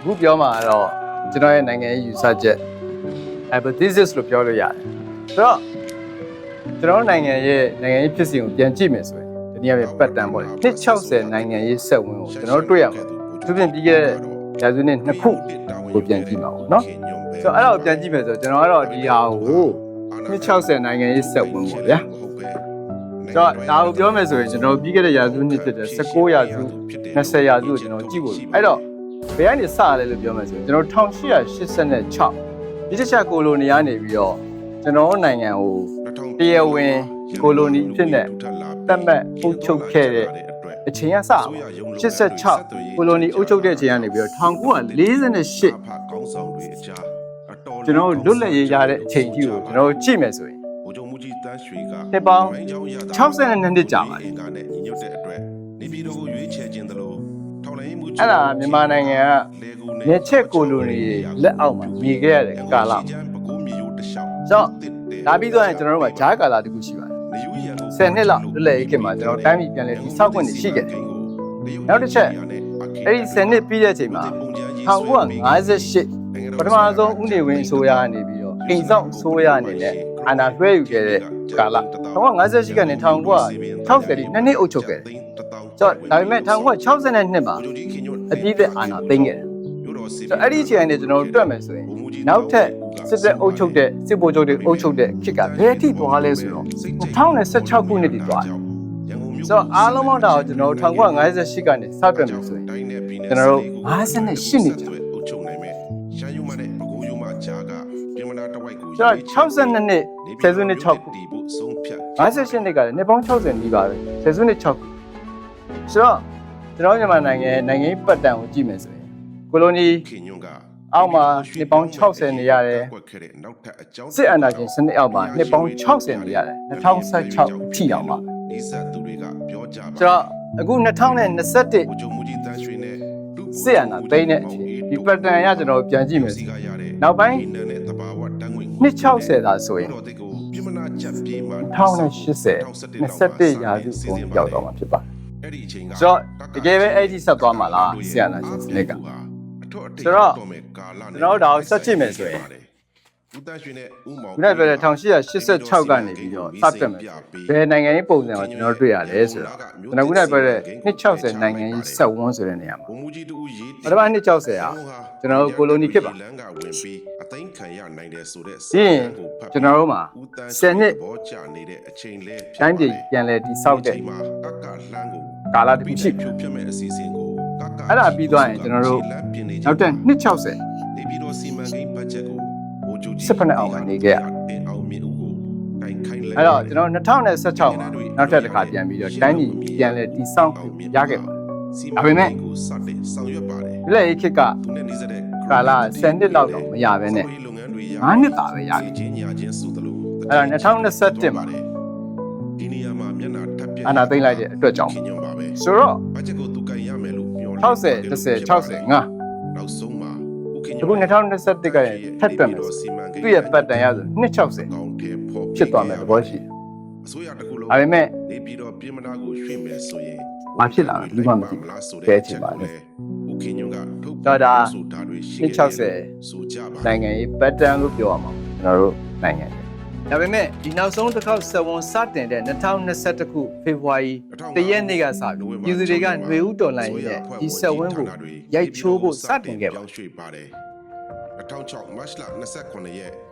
အခုပြောမှာတော့ကျွန်တော်ရဲ့နိုင်ငံရေးယူဆချက် hypothesis လို့ပြောလို့ရတယ်ဆိုတော့ကျွန်တော်နိုင်ငံရဲ့နိုင်ငံရေးဖြစ်စဉ်ကိုပြန်ကြည့်မယ်ဆိုရင်ဒီနေ့ပဲပတ်တန်ပေါ့လေ160နိုင်ငံရေးဆက်ဝင်ကိုကျွန်တော်တို့တွေ့ရမှာသူပြင်ပြီးခဲ့တဲ့ရာစုနှစ်နှစ်ခုကိုပြန်ကြည့်မှာပေါ့နော်ဆိုတော့အဲ့ဒါကိုပြန်ကြည့်မယ်ဆိုတော့ကျွန်တော်ကတော့ဒီဟာကို160နိုင်ငံရေးဆက်ဝင်ပေါ့ဗျာဆိုတော့ဒါကိုပြောမယ်ဆိုရင်ကျွန်တော်ပြီးခဲ့တဲ့ရာစုနှစ်ဖြစ်တဲ့19ရာစု20ရာစုကိုကျွန်တော်ကြည့်ဖို့အဲ့တော့ ဘယ်ကနေစရလဲလို့ပြောမယ်ဆိုရင်ကျွန်တော်1886ဒီတစ်ချက်ကိုလိုနီကနေပြီးတော့ကျွန်တော်တို့နိုင်ငံကိုတရားဝင်ကိုလိုနီဖြစ်တဲ့တတ်မှတ်အုပ်ချုပ်ခဲ့တဲ့အချိန်ကစပါ86ကိုလိုနီအုပ်ချုပ်တဲ့အချိန်ကနေပြီးတော့1948ကျွန်တော်တို့လွတ်လပ်ရေးရတဲ့အချိန်ကြီးကိုကျွန်တော်တို့ကြည့်မယ်ဆိုရင်နှစ်ပေါင်း62နှစ်ကြာပါပြီနေ အဲ့ဒါမြန်မာနိုင်ငံကမြက်ချက်ကိုလိုနီလက်အောက်မှာမြည်ခဲ့ရတဲ့ကာလပကိုးမြေရိုးတစ်လျှောက်ဆိုတော့ဒါပြီးတော့ရင်ကျွန်တော်တို့ကဂျားကာလာတစ်ခုရှိပါတယ်နေယူရန်ကို10နှစ်လောက်လွတ်လပ်ရေးခေတ်မှာကျွန်တော်တိုင်းပြည်ပြန်လည်တည်ဆောက်ခွင့်တွေရှိခဲ့တယ်နောက်တစ်ချက်အဲ့ဒီ10နှစ်ပြီးတဲ့အချိန်မှာ1958ပထမဆုံးဦးနေဝင်းအစိုးရကနေပြီးတော့အိမ်ဆောင်အစိုးရအနေနဲ့ အာဏာလွှဲယူခဲ့တဲ့ကာလ1958ကနေ1960တိနှစ်နှစ်အုပ်ချုပ်ခဲ့တယ်ဆိုတော့ဒါပေမဲ့1962မှာအပြည့်အဝအာဏာသိမ်းခဲ့တယ်ဆိုတော့အဲ့ဒီအချိန်ကနေကျွန်တော်တို့တွက်မယ်ဆိုရင်နောက်ထပ်စစ်တပ်အုပ်ချုပ်တဲ့စစ်ဗိုလ်ချုပ်တွေအုပ်ချုပ်တဲ့ခေတ်ကဘယ်အထိသွားလဲဆိုတော့2016ခုနှစ်တိသွားတယ်ဆိုတော့အားလုံးပေါင်းတာကိုကျွန်တော်တို့1958ကနေစတွက်မယ်ဆိုရင်ကျွန်တော်တို့58နှစ်ကြာအုပ်ချုပ်နိုင်မယ်ရှမ်းယူမနဲ့ပကိုးယူမဂျာကပြည်မနာတစ်ဝိုက်ကိုကျွန်တော်62နှစ် ဆယ်စုနှစ်6ခုဒီဖို့ဆုံးဖြတ်58နှစ်ကလည်းနှစ်ပေါင်း60နီးပါပဲဆယ်စုနှစ်6ခုဆိုတော့ကျွန်တော်မြန်မာနိုင်ငံရဲ့နိုင်ငံရေးပတ်တံကိုကြည့်မယ်ဆိုရင်ကိုလိုနီခင်ညွန့်ကအောက်မှာနှစ်ပေါင်း60နေရတယ်ကွက်ခဲ့တဲ့နောက်ထပ်အကြောင်းစစ်အာဏာရှင်စနစ်အောက်မှာနှစ်ပေါင်း60နေရတယ်2016အထိအောင်ပါနီးစပ်သူတွေကပြောကြပါကျွန်တော်အခု2021ဗိုလ်ချုပ်မှုကြီးတန်းရွှေနဲ့စစ်အာဏာသိမ်းတဲ့အချိန်ဒီပတ်တံရကျွန်တော်ပြန်ကြည့်မယ်ဆိုရင်နောက်ပိုင်း နန်းနဲ့တဘာဝတန်းငွေနှစ်60သာဆိုရင်တော်တိတ်ကိုပြည်မနာချက်ပြေးမှာ1080 21ရာစုကုန်ရောက်တော့မှာဖြစ်ပါတယ်အဲ့ဒီအချိန်ကဆိုတော့တကယ်ပဲအဲ့ဒီဆက်သွားမှာလားဆရာနာရှင်စနစ်ကဆိုတော့ကျွန်တော်တို့ဒါကိုဆက်ကြည့်မယ်ဆိုရင် ဦးတန်းရွှေနဲ့ဦးမောင်ခုနကပြောတဲ့1886ကနေပြီးတော့စတက်မယ်ဘယ်နိုင်ငံရေးပုံစံကိုကျွန်တော်တို့တွေ့ရလဲဆိုတော့ကျွန်တော်ခုနကပြောတဲ့260နိုင်ငံရေးဆက်ဝန်းဆိုတဲ့နေရာမှာဘုံမူကြီးတူရေးပထမ260ဟာကျွန်တော်တို့ကိုလိုနီဖြစ်ပါလမ်းကဝင်ပြီးအသိမ်းခံရနိုင်တယ်ဆိုတဲ့ပြီးရင်ကျွန်တော်တို့မှာ10နှစ်ဘောချနေတဲ့အချိန်လဲတိုင်းပြည်ပြန်လည်တည်ဆောက်တဲ့မှာကကလှမ်းကိုကာလတစ်ခုရှိပြီဖြိုဖျက်မဲ့အစီအစဉ်ကိုကကအဲ့ဒါပြီးသွားရင်ကျွန်တော်တို့နောက်တဲ့260နေပြီးတော့စီမံကိန်းဘတ်ဂျက်ကိုဘိုးချုပ်ကြီး စစ်ဖက်နဲ့အောင်မှာနေခဲ့ရတင်အောင်မြင်ဦးကိုတိုင်ခိုင်းလဲအဲ့တော့ကျွန်တော်2016မှာနောက်ထပ်တစ်ခါပြန်ပြီးတော့တိုင်းပြည်ပြန်လည်တည်ဆောက်ရခဲ့ပါတယ်ဒါပေမဲ့ကိုစတင်ဆောင်ရွက်ပါတယ်ဒီလက်ရေးခေတ်ကသူနဲ့နေစတဲ့ကာလ10နှစ်လောက်တော့မရဘဲနဲ့လုပ်ငန်းတွေရ9နှစ်သာပဲရခဲ့ချင်းညာချင်းစုသလိုအဲ့တော့2021မှာဒီနေရာမှာမျက်နှာထပ်ပြအာဏာသိမ်းလိုက်တဲ့အတွက်ကြောင့်ခင်ညွန်ပါပဲဆိုတော့ဘတ်ဂျက်ကိုသူကန်ရမယ်လို့ပြော60 10 60 5နောက်ဆုံးမှာဦးခင်ညွ အခု2021ကရင်ထပ်တွက်မယ်ဆိုသူ့ရဲ့ပတ်တန်ရဆို260ကောင်းတယ်ဖို့ဖြစ်သွားမယ်သဘောရှိတယ်အစိုးရတစ်ခုလုံးဒါပေမဲ့နေပြီးတော့ပြည်မနာကိုရွှေ့မယ်ဆိုရင်မဖြစ်လာဘူးဘာမှမသိဘူးဆိုကဲချင်ပါလေဦးခင်ညွန်ကထုတ်တော့ဒါဆိုတာတွေရှိ260ဆိုကြပါနိုင်ငံရေးပတ်တန်လို့ပြောရမှာကျွန်တော်တို့နိုင်ငံရေး ဒါပေမဲ့ဒီနောက်ဆုံးတစ်ခေါက်စဝန်စတင်တဲ့2021ခုဖေဖော်ဝါရီတရက်နေ့ကစပြီးပြည်သူတွေကຫນွေဦးတော်လိုင်းရဲ့ဒီစဝင်းကိုရိုက်ချိုးဖို့စတင်ခဲ့ပါရွှေ့ပါတယ်2006မတ်လ29ရက်